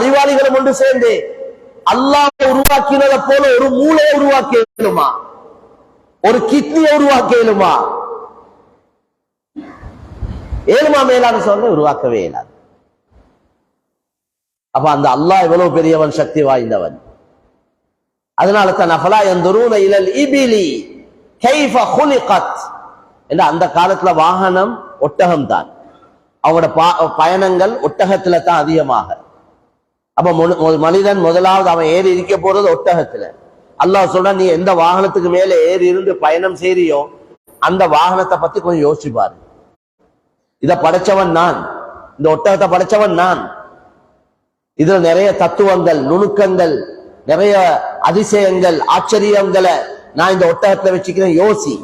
அறிவாளிகளும் ஒன்று சேர்ந்து அல்லாஹ் உருவாக்கினதை போல ஒரு மூளையை உருவாக்க இயலுமா ஒரு கிட்னியை உருவாக்க இயலுமா ஏழுமா மேலான சொன்ன உருவாக்கவே இயலாது. அப்ப அந்த அல்லாஹ் எவ்வளவு பெரியவன் சக்தி வாய்ந்தவன்? அதனால தான் அஃபலா எந்தரூன இலல் இபிலி கைஃப ஹுலிகத். என்ற அந்த காலத்துல வாகனம் ஒட்டகம் தான் அவனோட பயணங்கள் ஒட்டகத்துல தான் அதிகமாக. அப்ப மனிதன் முதலாவது அவன் ஏறி இருக்க போறது ஒட்டகத்துல. அல்லாஹ் சொல்ற நீ எந்த வாகனத்துக்கு மேல ஏறி இருந்து பயணம் செய்றியோ அந்த வாகனத்தை பத்தி கொஞ்சம் யோசிச்சு பாரு. இத படைச்சவன் நான். இந்த ஒட்டகத்தை படைச்சவன் நான். இதுல நிறைய தத்துவங்கள் நுணுக்கங்கள் நிறைய அதிசயங்கள் ஆச்சரியங்களை நான் இந்த ஒட்டகத்துல வச்சுக்கிறேன் யோசி.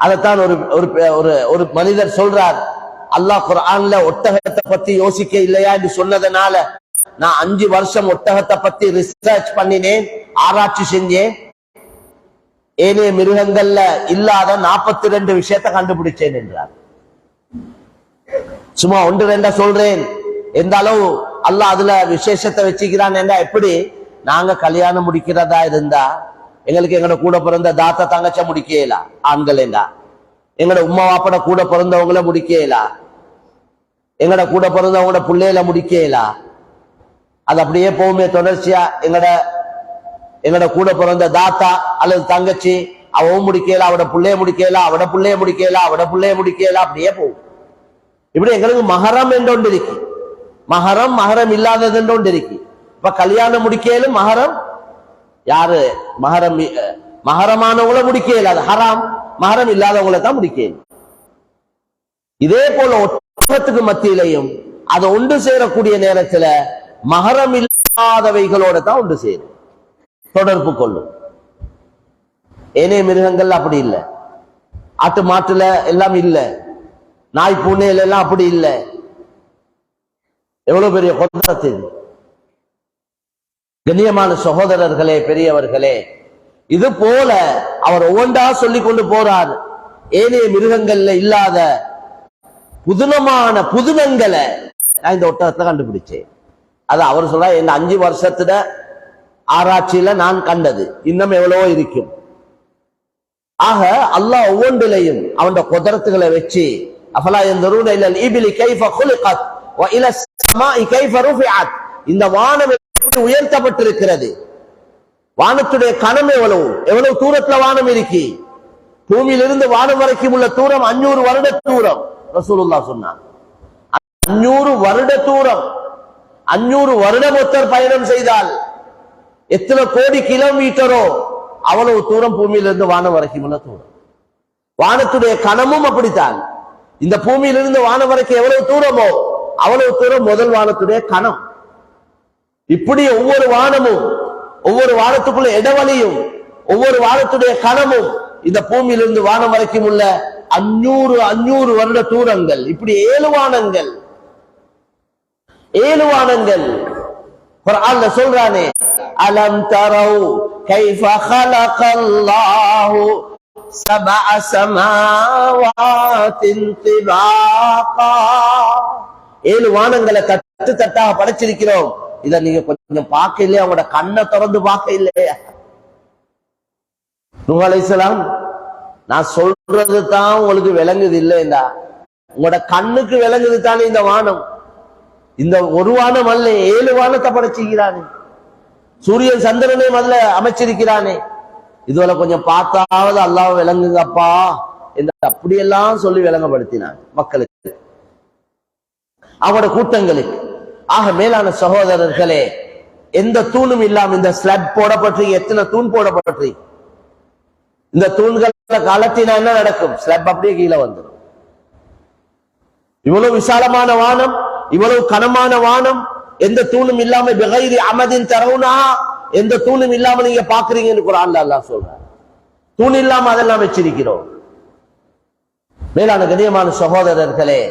அதைத்தான் ஒரு ஒரு ஒரு ஒரு மனிதர் சொல்றார். அல்லாஹ் குரான்ல ஒட்டகத்தை பத்தி யோசிக்க இல்லையா என்று சொன்னதுனால நான் அஞ்சு வருஷம் ஒட்டகத்தை பத்தி ரிசர்ச் பண்ணினேன் ஆராய்ச்சி செஞ்சேன். ஏனைய மிருகங்கள்ல இல்லாத நாற்பத்தி ரெண்டு விஷயத்தை கண்டுபிடிச்சேன் என்றார். சும்மா ஒன்று ரெண்டா சொல்றேன். எந்த அளவு அல்ல அதுல விசேஷத்தை வச்சுக்கிறான் என்றா எப்படி? நாங்க கல்யாணம் முடிக்கிறதா இருந்தா எங்களுக்கு எங்கட கூட பிறந்த தாத்தா தங்கச்ச முடிக்கலா? ஆண்கள் என்றா. எங்கட உம்மா வாப்பட கூட பிறந்தவங்கள முடிக்கலா? எங்கட கூட பிறந்தவங்களோட பிள்ளையில முடிக்கலா? அது அப்படியே போகுமே தொடர்ச்சியா எங்கட எங்கட கூட பிறந்த தாத்தா அல்லது தங்கச்சி அவவும் முடிக்கல அவட பிள்ளைய முடிக்கல அவட பிள்ளைய முடிக்கல அவட பிள்ளைய முடிக்கல அப்படியே போகும். இப்படி எங்களுக்கு மகரம் என்று ஒன்று இருக்கு மகரம் மகரம் இல்லாதது என்று ஒன்று இருக்கு இப்ப கல்யாணம் முடிக்கலும் மகரம் யாரு மகரம் மகரமானவங்கள முடிக்கல அது ஹராம். மகரம் இல்லாதவங்கள தான் முடிக்கல இதே போல ஒட்டகத்துக்கு மத்தியிலையும் அதை ஒன்று சேரக்கூடிய நேரத்துல மகரம் இல்லாதவைகளோட தான் ஒன்று சேரும். தொடர்பு கொள்ளும். ஏனைய மிருகங்கள் அப்படி இல்லை. ஆட்டு மாட்டுல எல்லாம் இல்லை. நாய் பூனையில எல்லாம் அப்படி இல்லை. எவ்வளவு பெரிய கொந்தரத்து கண்ணியமான சகோதரர்களே பெரியவர்களே இது போல அவர் ஒவ்வொன்றா சொல்லி கொண்டு போறார். ஏனைய மிருகங்கள்ல இல்லாத புதுனமான புதுனங்களை நான் இந்த ஒட்டகத்தை கண்டுபிடிச்சேன். அது அவர் சொல்ற இந்த அஞ்சு வருஷத்துல ஆராய்ச்சியில நான் கண்டது. இன்னும் எவ்வளவோ இருக்கும். ஆக அல்லாஹ் ஒவ்வொன்றிலையும் அவன் குதிரத்துகளை வச்சு அஃபலா எந்தரூன இல்லல் இபிலி கைஃப குலிகத் வ இல ஸமாஇ கைஃப ருஃபிஅத். இந்த வானம் எப்படி உயர்த்தப்பட்டிருக்கிறது? வானத்துடைய கணம் எவ்வளவு? எவ்வளவு தூரத்துல வானம் இருக்கு? பூமியிலிருந்து வானம் வரைக்கும் உள்ள தூரம் அஞ்சூறு வருட தூரம் ரசூலுல்லாஹ் சொன்னான். அஞ்சூறு வருட தூரம். அஞ்சூறு வருடம் ஒருத்தர் பயணம் செய்தால் எத்தனை கோடி கிலோமீட்டரோ அவ்வளவு தூரம் பூமியிலிருந்து வானம் வரைக்கும் உள்ள தூரம். வானத்துடைய கணமும் அப்படித்தான். இந்த பூமியிலிருந்து வானம் வரைக்கும் எவ்வளவு தூரமோ அவ்வளவு தூரம் முதல் வானத்துடைய கணம் இப்படி ஒவ்வொரு வானமும் ஒவ்வொரு வானத்துக்குள்ள இடைவெளியும் ஒவ்வொரு வானத்துடைய கணமும் இந்த பூமியிலிருந்து வானம் வரைக்கும் உள்ள அஞ்சூறு அஞ்சூறு வருட தூரங்கள் இப்படி ஏழு வானங்கள் ஏழு வானங்கள். குர்ஆன்ல சொல்றானே அலம் தரவு கைஃப ஹலகல்லாஹு سبع سماوات طباقا ஏழு வானங்களை தட்டு தட்டாக படைச்சிருக்கிறோம். இத நீங்க கொஞ்சம் பார்க்க இல்லையா உங்களோட கண்ணை திறந்து பார்க்க இல்லையா நூஹ் அலைஹிஸ்ஸலாம் நான் சொல்றது தான் உங்களுக்கு விளங்குது இல்லையா? உங்களோட கண்ணுக்கு விளங்குது தானே இந்த வானம். இந்த ஒரு வானம் அல்ல ஏழு வானத்தை படைச்சிருக்கிறானே சூரியன் சந்திரனையும் அல்ல அமைச்சிருக்கிறானே. இதுவரை கொஞ்சம் பார்த்தாவது அல்லாஹ் விளங்குங்கப்பா என்று அப்படியெல்லாம் சொல்லி விளங்கப்படுத்தினான் மக்களுக்கு. அவரோட கூட்டங்களுக்கு. ஆக மேலான சகோதரர்களே எந்த தூணும் இல்லாம இந்த ஸ்லப் போடப்பட்டு எத்தனை தூண் போடப்பட்டு? இந்த தூண்களை கலத்தினா என்ன நடக்கும்? ஸ்லப் அப்படியே கீழே வந்துடும் இவ்வளவு விசாலமான வானம் இவ்வளவு கனமான வானம் எந்த தூணும் இல்லாம பிகைரி அமதின் தரவுனா எந்த தூணும் இல்லாம நீங்க பாக்குறீங்கன்னு குரான்ல அல்லாஹ் சொல்றார் தூண் இல்லாம அதெல்லாம் வச்சிருக்கிறோம் மேலான கண்ணியமான சகோதரர்களே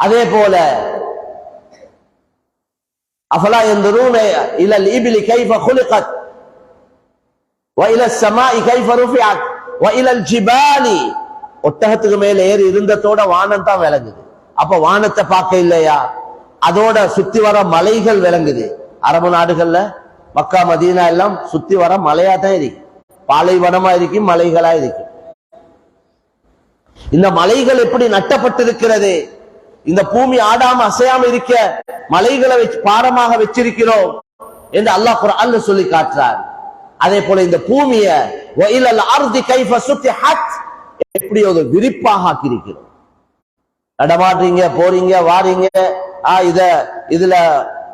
அதே போல அஃபலா ينظرون الى الابل كيف خلقت والى السماء كيف رفعت والى الجبال ஒட்டகத்துக்கு மேல ஏறி இருந்ததோட வானம் தான் விளங்குது அப்ப வானத்தை பார்க்க இல்லையா? அதோட சுத்தி வர மலைகள் விளங்குது. அரபு நாடுகள்ல மக்கா மதீனா எல்லாம் சுத்தி வர மலையா தான் இருக்கு. பாலைவனமா இருக்கு மலைகளா இருக்கு. இந்த மலைகள் எப்படி நட்டப்பட்டிருக்கிறது? இந்த பூமி ஆடாம அசையாம இருக்க மலைகளை வச்சு பாரமாக வச்சிருக்கிறோம் என்று அல்லாஹ் குர்ஆன்ல சொல்லி காட்டுறார். அதே போல இந்த பூமியை எப்படி ஒரு விரிப்பாக ஆக்கியிருக்கிறோம். நடமாடுறீங்க போறீங்க வாரீங்க. ஆ இத இதுல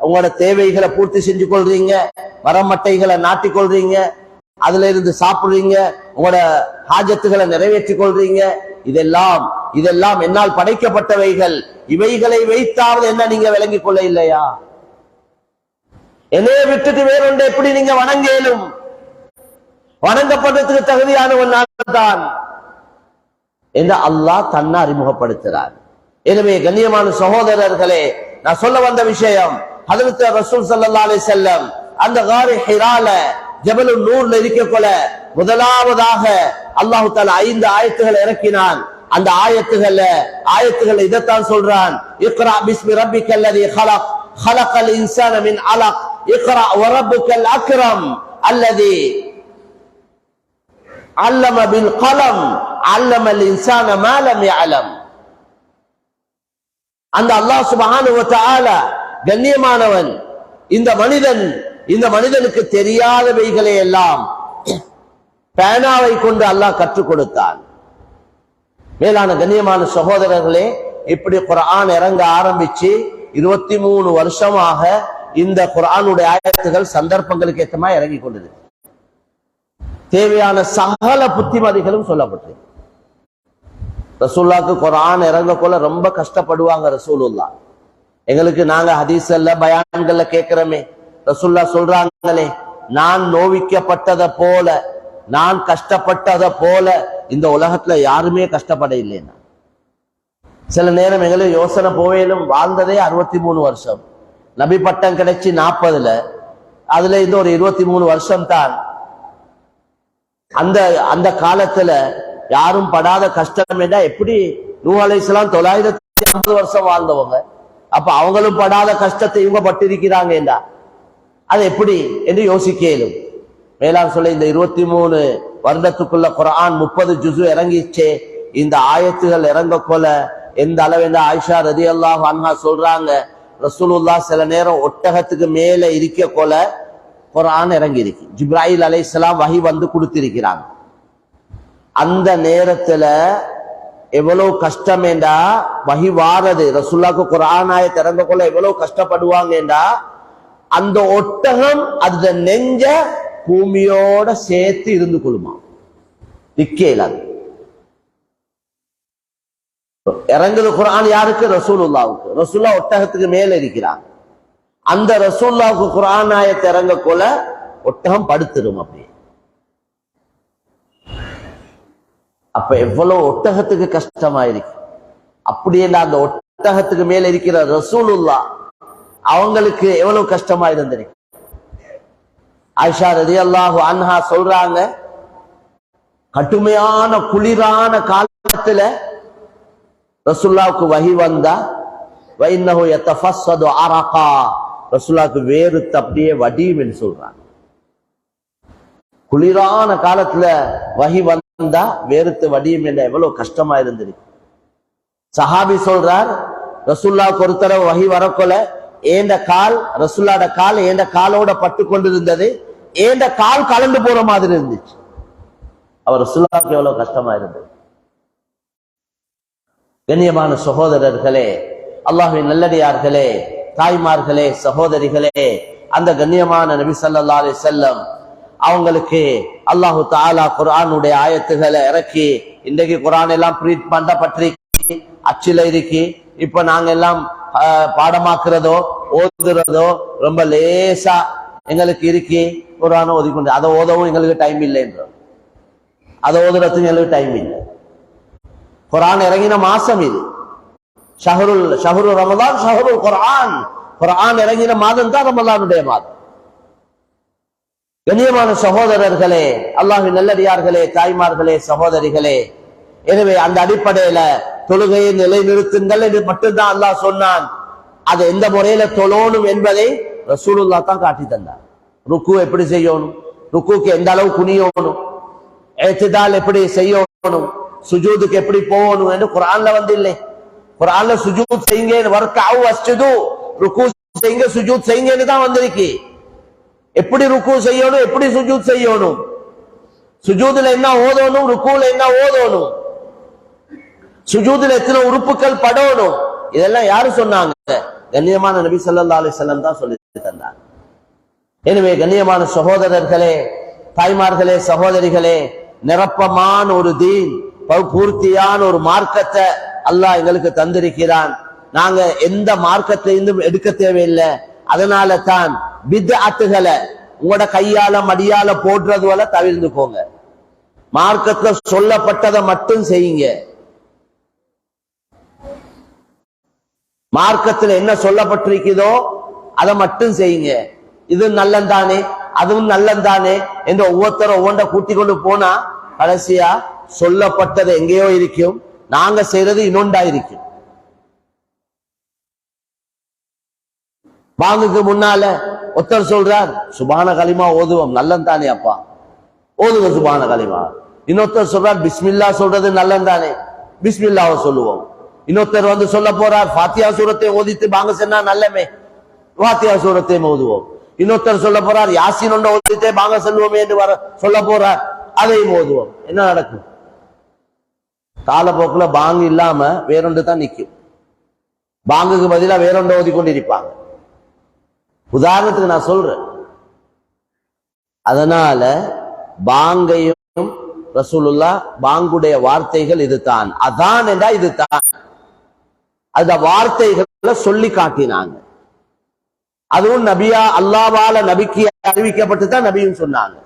உங்களோட தேவைகளை பூர்த்தி செஞ்சு கொள்றீங்க. மரமட்டைகளை நாட்டிக்கொள்றீங்க அதுல இருந்து சாப்பிடுறீங்க. உங்களோட ஹாஜத்துகளை நிறைவேற்றி கொள்றீங்க. இதெல்லாம் இதெல்லாம் என்னால் படைக்கப்பட்டவைகள். இவைகளை வைத்தாவது என்ன நீங்க விளங்கிக் கொள்ள இல்லையா? என்னைய விட்டுட்டு வேறொன்று எப்படி நீங்க வணங்க இயலும் வணங்கப்படுறதுக்கு தகுதியானவன் நான் தான் என்று அல்லாஹ் தன்னை அறிமுகப்படுத்துகிறார். எனவே கண்ணியமான சகோதரர்களே நான் சொல்ல வந்த விஷயம் ஹதரத் ரசூல் சல்லா அலி செல்லம் அந்த காரி ஹிரால ஜபலு நூர்ல இருக்க கொல முதலாவதாக அல்லாஹு தால ஐந்து ஆயத்துகளை இறக்கினான் அந்த ஆயத்துகள்ல ஆயத்துகள் இதைத்தான் சொல்றான் இக்ரா பிஸ்மி ரப்பிக்க அல்லதி ஹலக் ஹலக் அல் இன்சான மின் அலக் இக்ரா வரப்புக்கல் அக்ரம் அல்லதி அல்லம பில் கலம் அல்லமல் இன்சான மாலம் யஅலம் அந்த அல்லாஹ் சுபஹானஹு கண்ணியமானவன். இந்த மனிதன் இந்த மனிதனுக்கு தெரியாதவைகளை எல்லாம் பேனாவை கொண்டு அல்லாஹ் கற்றுக் கொடுத்தான். மேலான கண்ணியமான சகோதரர்களே இப்படி குரான் இறங்க ஆரம்பிச்சு இருபத்தி மூணு வருஷமாக இந்த குரானுடைய ஆயத்துகள் சந்தர்ப்பங்களுக்கு ஏத்தமா இறங்கி கொண்டது தேவையான சகல புத்திமதிகளும் சொல்லப்பட்டது ரசூல்லாக்கு குர்ஆன் இறங்கக்குள்ள ரொம்ப கஷ்டப்படுவாங்க ரசூலுல்லா எங்களுக்கு நாங்க ஹதீசல்ல பயான்கள்ல கேட்கிறோமே ரசூல்லா சொல்றாங்களே நான் நோவிக்கப்பட்டதை போல நான் கஷ்டப்பட்டதை போல இந்த உலகத்துல யாருமே கஷ்டப்பட இல்லைன்னா சில நேரம் எங்களுக்கு யோசனை போவேலும் வாழ்ந்ததே அறுபத்தி மூணு வருஷம். நபி பட்டம் கிடைச்சி நாற்பதுல அதுல இந்த ஒரு இருபத்தி மூணு வருஷம் தான் அந்த அந்த காலத்துல யாரும் படாத கஷ்டம் என்ன எப்படி? நூ அலைஹிஸ்ஸலாம் தொள்ளாயிரத்தி ஐம்பது வருஷம் வாழ்ந்தவங்க. அப்ப அவங்களும் படாத கஷ்டத்தை இவங்க பட்டிருக்கிறாங்க என்றா அது எப்படி என்று யோசிக்க இயலும் மேலாம் சொல்ல இந்த இருபத்தி மூணு வருடத்துக்குள்ள குரான் முப்பது ஜுசு இறங்கிச்சே. இந்த ஆயத்துகள் இறங்க கொல எந்த அளவு ஆயிஷா ரதி அல்லாஹ் அன்ஹா சொல்றாங்க ரசூலுல்லா சில நேரம் ஒட்டகத்துக்கு மேல இருக்க கொல குரான் இறங்கி இருக்கு ஜிப்ராயில் அலைஹிஸ்ஸலாம் வகி வந்து கொடுத்திருக்கிறாங்க. அந்த நேரத்துல எவ்வளவு கஷ்டமேண்டா? வகி வாரது. ரசுல்லாக்கு குரானாய திறந்த கொள்ள எவ்வளவு கஷ்டப்படுவாங்கடா அந்த ஒட்டகம் அதுல நெஞ்ச பூமியோட சேர்த்து இருந்து கொள்ளுமா? நிக்க இல்லாது இறங்குது குரான் யாருக்கு? ரசூலுல்லாவுக்கு. ரசூல்லா ஒட்டகத்துக்கு மேல இருக்கிறாங்க. அந்த ரசூல்லாவுக்கு குரான் ஆயத்தை இறங்க கொள்ள ஒட்டகம் படுத்துரும் அப்படி. அப்ப எவ்வளவு ஒட்டகத்துக்கு கஷ்டமாயிருக்கு. அப்படியே அந்த ஒட்டகத்துக்கு மேல இருக்கிற ரசூலுல்லா அவங்களுக்கு எவ்வளவு கஷ்டமா இருந்திருக்கு ஆயிஷா ரதி அல்லாஹு அன்ஹா சொல்றாங்க கடுமையான குளிரான காலத்துல ரசுல்லாவுக்கு வகி வந்தா வைன்னஹு யத்தஃபஸ்ஸது அரகா ரசுல்லாவுக்கு வேறுத்து அப்படியே வடியும் என்று சொல்றாங்க. குளிரான காலத்துல வகி வந்த வேறுத்து வடியும் என்ற எவ்வளவு கஷ்டமா இருந்திருக்கு சஹாபி சொல்றார் ரசுல்லாவுக்கு ஒரு தடவை வகி வரக்கொல ஏண்ட கால் ரசுல்லாட கால் ஏண்ட காலோட பட்டு கொண்டிருந்தது ஏண்ட கால் கலந்து போற மாதிரி இருந்துச்சு. அவர் ரசுல்லாவுக்கு எவ்வளவு கஷ்டமா இருந்தது. கண்ணியமான சகோதரர்களே அல்லாஹின் நல்லடியார்களே தாய்மார்களே சகோதரிகளே அந்த கண்ணியமான நபி சல்லா அலி செல்லம் அவங்களுக்கு அல்லாஹு தாலா குரானுடைய ஆயத்துகளை இறக்கி இன்றைக்கு குரான் எல்லாம் பிரீட் பண்ணப்பட்டிருக்கு அச்சில இருக்கு. இப்ப நாங்க எல்லாம் பாடமாக்குறதோ ஓதுறதோ ரொம்ப லேசா எங்களுக்கு இருக்கு. குர்ஆனை ஓதிக்கொண்டு அதை ஓதவும் எங்களுக்கு டைம் இல்லைன்றோம் அதை ஓதுறதுக்கு எங்களுக்கு டைம் இல்லை. குரான் இறங்கின மாசம் இது. ஷஹருல் ஷஹரு ரமதான் ஷஹருல் குரான் குரான் இறங்கின மாதம் தான் ரமதானுடைய மாதம். கண்ணியமான சகோதரர்களே அல்லாஹு நல்லடியார்களே தாய்மார்களே சகோதரிகளே. எனவே அந்த அடிப்படையில தொழுகையை நிலைநிறுத்துங்கள் என்று மட்டும்தான் அல்லாஹ் சொன்னான். அதை எந்த முறையில தொழணும் என்பதை ரசூலுல்லா தான் காட்டி தந்தார். ருக்கு எப்படி செய்யணும்? ருக்குக்கு எந்த அளவு குனியணும்? ஏற்றுதால் எப்படி செய்யணும்? சுஜூதுக்கு எப்படி போகணும் என்று குரான்ல வந்து இல்லை குரான்ல சுஜூத் செய்யுங்க வர்க்காவு அஸ்ஜுது ருக்கு செய்யுங்க சுஜூத் செய்யுங்கன்னு தான் வந்திருக்கு. எப்படி ருக்கு செய்யணும் எப்படி சுஜூத் செய்யணும்? சுஜூதுல என்ன ஓதணும் ருக்குல என்ன ஓதணும்? சுஜூதுல எத்தனை உறுப்புகள் படணும்? இதெல்லாம் யாரு சொன்னாங்க? கண்ணியமான நபி ஸல்லல்லாஹு அலிசல்லம் தான் சொல்லி தந்தாங்க. எனவே கண்ணியமான சகோதரர்களே தாய்மார்களே சகோதரிகளே நிரப்பமான ஒரு தீன் பூர்த்தியான ஒரு மார்க்கத்தை அல்லாஹ் எங்களுக்கு தந்திருக்கிறான். நாங்க எந்த மார்க்கத்தை எடுக்க தேவையில்லை. அதனால தான் பித்அத்துகளை உங்களோட கையால மடியால போடுறது வரை தவிர்ந்துக்கோங்க மார்க்கத்துல சொல்லப்பட்டதை மட்டும் செய்யுங்க. மார்க்கத்துல என்ன சொல்லப்பட்டிருக்குதோ அதை மட்டும் செய்யுங்க. இது நல்லந்தானே அதுவும் நல்லந்தானே என்று ஒவ்வொருத்தரும் ஒவ்வொன்றை கூட்டி கொண்டு போனா கடைசியா சொல்லப்பட்டது எங்கேயோ இருக்கும். நாங்க செய்யறது இன்னொண்டா இருக்கும். வாங்குக்கு முன்னால ஒருத்தர் சொல்றார் சுபான களிமா ஓதுவோம் நல்லந்தானே அப்பா. ஓதுவோம் சுபான களிமா. இன்னொருத்தர் சொல்றார் பிஸ்மில்லா சொல்றது நல்லந்தானே. பிஸ்மில்லாவை சொல்லுவோம். இன்னொருத்தர் வந்து சொல்ல போறார் ஃபாத்தியா சூரத்தை ஓதித்து வாங்க சொன்னா நல்லமே. ஃபாத்தியா சூரத்தை ஓதுவோம். இன்னொருத்தர் சொல்ல போறார் யாசின் ஒன்றை ஓதித்தே வாங்க செல்வோமே என்று வர சொல்ல போறார் அதையும் ஓதுவோம். என்ன நடக்கும்? காலப்போக்குல பாங்கு இல்லாம வேறொன்று தான் நிக்கும். பாங்குக்கு பதிலா வேறொன்று ஓதி கொண்டிருப்பாங்க உதாரணத்துக்கு நான் சொல்றேன். அதனால பாங்கையும் ரசூலுல்லா பாங்குடைய வார்த்தைகள் இதுதான். அதான் என்றா இதுதான். அந்த வார்த்தைகளை சொல்லி காட்டினாங்க. அதுவும் நபியா அல்லாவால நபிக்கு அறிவிக்கப்பட்டு தான் நபியும் சொன்னாங்க.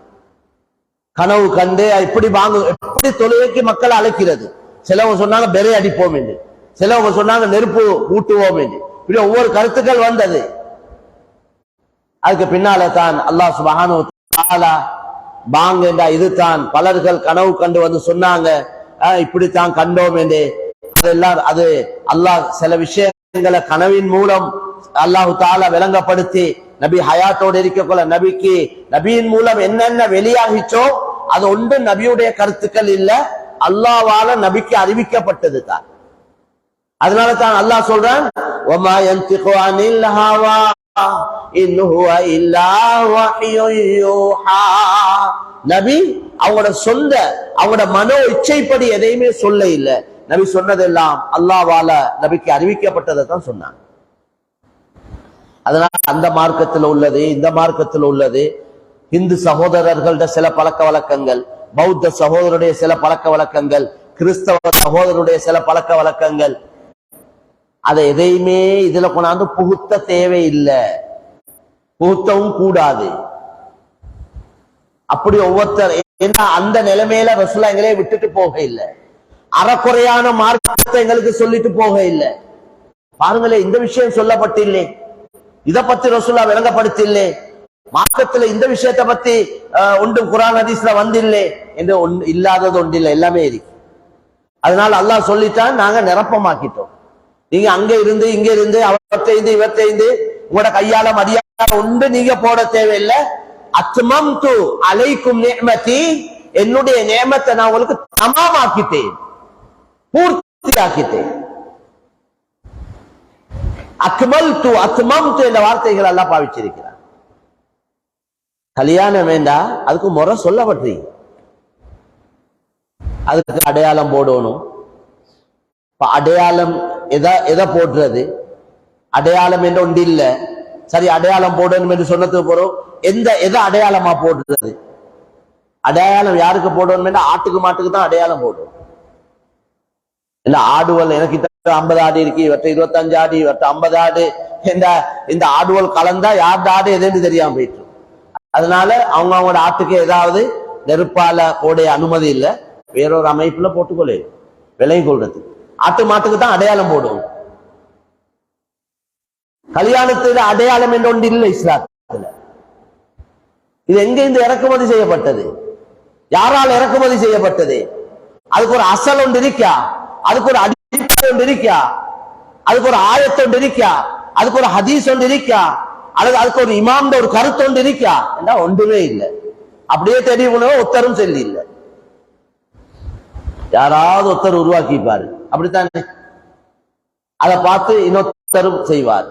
கனவு கண்டு இப்படி வாங்க எப்படி தொழுகைக்கு மக்களை அழைக்கிறது? சிலவங்க சொன்னாங்க பெரை அடிப்போம் என்று. சிலவங்க சொன்னாங்க நெருப்பு ஊட்டுவோம் என்று. இப்படி ஒவ்வொரு கருத்துக்கள் வந்தது. அதுக்கு பின்னால தான் அல்லாஹ் சுபஹானு தஆலா பாங் இதுதான் பலர்கள் கனவு கண்டு வந்து சொன்னாங்க "ஆஹ், இப்படித்தான் கண்டோம் என்று. அதெல்லாம் அது அல்லாஹ் சில விஷயங்களை கனவின் மூலம் அல்லாஹு தாலா விளங்கப்படுத்தி நபி ஹயாத்தோடு இருக்கக்குள்ள நபிக்கு நபியின் மூலம் என்னென்ன வெளியாகிச்சோ அது ஒன்று நபியுடைய கருத்துக்கள் இல்ல அல்லாவால நபிக்கு அறிவிக்கப்பட்டது தான். அதனால தான் அல்லாஹ் சொல்றான் அறிவிக்கப்பட்டதை சொன்னாங்க. அதனால அந்த மார்க்கத்தில் உள்ளது இந்த மார்க்கத்தில் உள்ளது. இந்து சகோதரர்கள்ட சில பழக்க வழக்கங்கள் பௌத்த சகோதரருடைய சில பழக்க வழக்கங்கள் கிறிஸ்தவ சகோதரருடைய சில பழக்க வழக்கங்கள் அதை எதையுமே இதுல கொண்டாந்து புகுத்த தேவையில்லை. புகுத்தவும் கூடாது. அப்படி ஒவ்வொருத்தர் ஏன்னா அந்த நிலைமையில ரசூலா எங்களே விட்டுட்டு போக இல்லை அறக்குறையான மார்க்கத்தை எங்களுக்கு சொல்லிட்டு போக இல்லை பாருங்களேன் இந்த விஷயம் சொல்லப்பட்டில்லை. இதை பத்தி ரசுல்லா விளங்கப்படுத்தில்லை. மார்க்கத்துல இந்த விஷயத்தை பத்தி ஒன்று குரான் ஹதீஸ்ல வந்தில்லை என்று ஒன்று இல்லாதது ஒன்றில்லை. எல்லாமே இருக்கு. அதனால அல்லாஹ் சொல்லிட்டான் நாங்க நிரப்பமாக்கிட்டோம். நீங்க அங்க இருந்து இங்க இருந்து அவற்றை இருந்து இருந்து உங்களோட கையால மரியாதை உண்டு நீங்க போட தேவையில்லை. அத்மம் து அலைக்கும் நேமதி என்னுடைய நேமத்தை நான் உங்களுக்கு தமாமாக்கிட்டேன் பூர்த்தி ஆக்கிட்டேன் அக்மல் து அத்மம் து என்ற வார்த்தைகள் எல்லாம் பாவிச்சிருக்கிறார். கல்யாணம் வேண்டா அதுக்கு முறை சொல்லப்பட்டீங்க அதுக்கு அடையாளம் போடணும். இப்போ அடையாளம் எதை எதை போடுறது? அடையாளம் என்று ஒன்று இல்ல. சரி அடையாளம் போடணும் என்று சொன்னதுக்கு போகிறோம் எந்த எதை அடையாளமா போடுறது? அடையாளம் யாருக்கு போடணும் என்று ஆட்டுக்கு மாட்டுக்கு தான் அடையாளம் போடும் இல்லை ஆடுவல் எனக்கு ஐம்பது ஆடு இருக்கு இவற்றை இருபத்தஞ்சு ஆடு இவற்றை ஐம்பது ஆடு இந்த இந்த ஆடுவல் கலந்தா யார் ஆடு எதுன்னு தெரியாம போயிட்டு அதனால அவங்க அவங்களோட ஆட்டுக்கு ஏதாவது நெருப்பால போடைய அனுமதி இல்ல. வேறொரு அமைப்புல போட்டுக்கொள்ளு. விலை கொள்றதுக்கு. ஆட்டு மாட்டுக்கு தான் அடையாளம் போடும். கல்யாணத்துல அடையாளம் என்று ஒன்று இல்லை இஸ்லாத்துல. இது எங்க இருந்து இறக்குமதி செய்யப்பட்டது? யாரால் இறக்குமதி செய்யப்பட்டது? அதுக்கு ஒரு அசல் ஒன்று இருக்கா? அதுக்கு ஒரு அடிப்படை ஒன்று இருக்கா? அதுக்கு ஒரு ஆயத்து ஒன்று இருக்கா? அதுக்கு ஒரு ஹதீஸ் ஒன்று இருக்கா? அல்லது அதுக்கு ஒரு இமாம் ஒரு கருத்து ஒன்று இருக்கா? என்றா ஒன்றுமே இல்லை. அப்படியே தெரியும் ஒத்தரும் சொல்லி இல்லை. யாராவது ஒருத்தர் உருவாக்கிப்பாரு. அப்படித்தானே? அதை பார்த்து இன்னொருத்தரும் செய்வார்.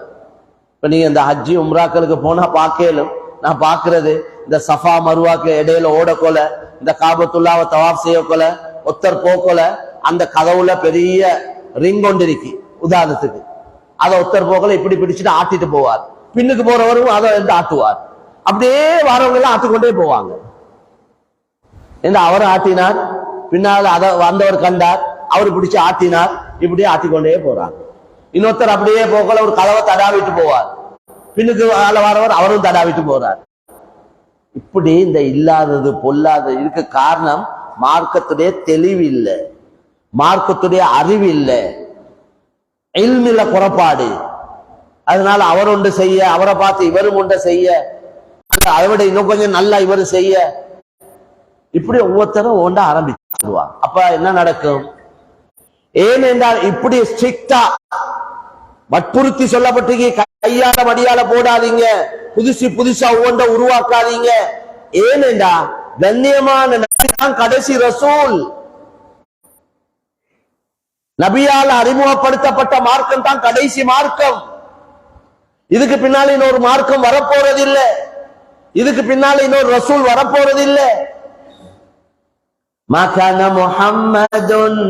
இப்ப நீங்க இந்த ஹஜ்ஜி உம்ராக்களுக்கு போனா பார்க்கலும் நான் பாக்குறது இந்த சஃபா மருவாக்கு இடையில ஓடக்கொல இந்த காபத்துல்லாவை தவாப் செய்யக்கொல ஒத்தர் போக்கொல அந்த கதவுல பெரிய ரிங் கொண்டு இருக்கு உதாரணத்துக்கு. அதை ஒத்தர் போக்கல இப்படி பிடிச்சிட்டு ஆட்டிட்டு போவார். பின்னுக்கு போறவரும் அதை வந்து ஆட்டுவார். அப்படியே வரவங்க எல்லாம் ஆட்டுக்கொண்டே போவாங்க. என்று அவர் ஆட்டினார்? பின்னால் அதை வந்தவர் கண்டார். அவர் பிடிச்சு ஆட்டினார் இப்படியே கொண்டே போறார் இன்னொருத்தர் அப்படியே போகல ஒரு கதவை தடாவிட்டு போவார். பின்னுக்கு ஆள வரவர் அவரும் தடாவிட்டு போறார். இப்படி இந்த இல்லாதது பொல்லாதது இதுக்கு காரணம் மார்க்கத்துடைய தெளிவு இல்லை. மார்க்கத்துடைய அறிவு இல்லை. இல்மில்ல குறைபாடு. அதனால அவர் ஒன்று செய்ய அவரை பார்த்து இவரும் ஒன்றை செய்ய. அதை விட இன்னும் கொஞ்சம் நல்லா இவரும் செய்ய. இப்படி ஒவ்வொருத்தரும் ஒன்றா ஆரம்பிச்சிருவாங்க. அப்ப என்ன நடக்கும்? ஏனென்றால் இப்படி ஸ்ட்ரிக்டா வற்புறுத்தி சொல்லப்பட்டிருக்கி. கையால மடியால போடாதீங்க. புதுசு புதுசா ஒவ்வொன்ற உருவாக்காதீங்க. ஏனென்றா கண்ணியமான நபிதான் கடைசி ரசூல். நபியால் அறிமுகப்படுத்தப்பட்ட மார்க்கம் தான் கடைசி மார்க்கம். இதுக்கு பின்னால் இன்னொரு மார்க்கம் வரப்போறது இல்லை இதுக்கு பின்னால் இன்னொரு ரசூல் வரப்போறது இல்லை மகன முகம்மதுன்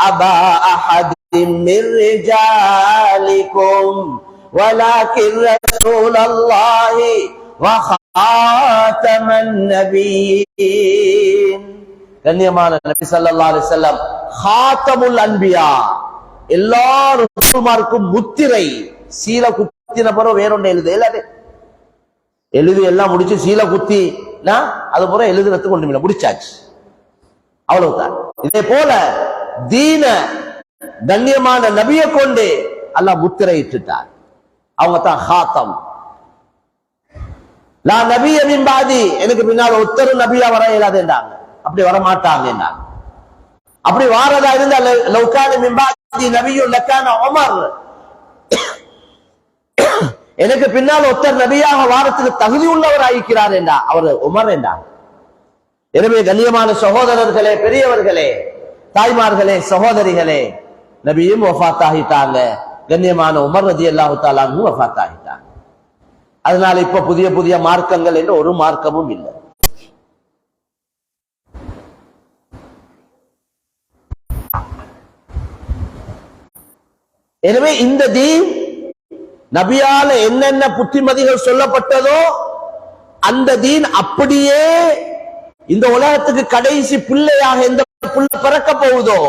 أبا أحد من رجالكم ولكن رسول الله وخاتم النبيين கண்ணியமான நபி ஸல்லல்லாஹு அலைஹி வஸல்லம் ஹாத்தமுல் அன்பியா எல்லா ரசூல்மாருக்கும் முத்திரை சீல குத்தின பிறகு வேறொன்று எழுது எல்லாமே எழுதி எல்லாம் முடிச்சு சீல குத்தி அது பிறகு எழுதுறதுக்கு ஒன்றுமில்லை முடிச்சாச்சு அவ்வளவுதான் இதே போல தீன கண்ணியமான நபியை கொண்டு அல்லாஹ் முத்திரையிட்டுட்டார் அவங்க தான் ஹாத்தம். நான் நபிய மின்பாதி எனக்கு பின்னால் ஒத்தரு நபியா வர இயலாதுன்றாங்க. அப்படி வர மாட்டாங்க அப்படி வாரதா இருந்தா லௌகான மின்பாதி நபியும் லக்கான உமர். எனக்கு பின்னால் ஒத்தர் நபியாக வாரத்துக்கு தகுதி உள்ளவர் ஆயிக்கிறார் என்றா அவர் உமர் என்றார் எனவே கண்ணியமான சகோதரர்களே பெரியவர்களே தாய்மார்களே சகோதரிகளே நபியும் ஒஃபாத்தாகிட்டாங்க கண்ணியமான உமர் ரதி அல்லாஹு தாலாவும் ஒஃபாத்தாகிட்டாங்க அதனால இப்ப புதிய புதிய மார்க்கங்கள் என்று ஒரு மார்க்கமும் இல்லை. எனவே இந்த தீன் நபியால என்னென்ன புத்திமதிகள் சொல்லப்பட்டதோ அந்த தீன் அப்படியே இந்த உலகத்துக்கு கடைசி பிள்ளையாக எந்த புள்ள பிறக்க போகுதோ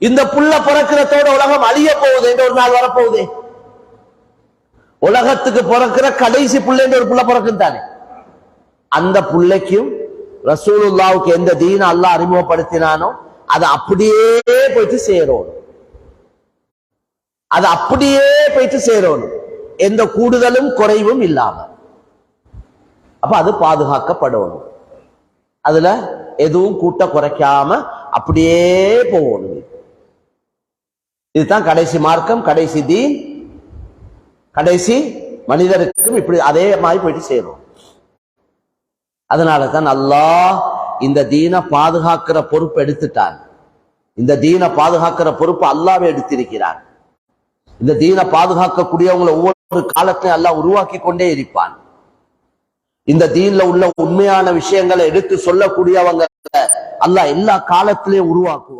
இந்த புள்ள பிறக்கிறதோட உலகம் அழிய போகுது என்று ஒரு நாள் வரப்போகுது? உலகத்துக்கு பிறக்கிற கடைசி புள்ளை என்று ஒரு புள்ள பிறக்கும் தானே? அந்த புள்ளைக்கும் ரசூலுல்லாவுக்கு எந்த தீன அல்லாஹ் அறிமுகப்படுத்தினானோ அது அப்படியே போயிட்டு சேரணும் அது அப்படியே போயிட்டு சேரணும் எந்த கூடுதலும் குறைவும் இல்லாம. அப்ப அது பாதுகாக்கப்படணும் அதுல எதுவும் கூட்ட குறைக்காம அப்படியே போகணும். இதுதான் கடைசி மார்க்கம் கடைசி தீன் கடைசி மனிதருக்கும் இப்படி அதே மாதிரி போயிட்டு சேரும். அதனால தான் அல்லாஹ் இந்த தீனை பாதுகாக்கிற பொறுப்பு எடுத்துட்டான். இந்த தீனை பாதுகாக்கிற பொறுப்பு அல்லாவே எடுத்திருக்கிறான். இந்த தீனை பாதுகாக்கக்கூடியவங்களை ஒவ்வொரு காலத்தையும் அல்லாஹ் உருவாக்கி கொண்டே இருப்பான். இந்த தீன்ல உள்ள உண்மையான விஷயங்களை எடுத்து சொல்லக்கூடியவங்க அல்ல எல்லா காலத்திலையும் உருவாக்குவான்.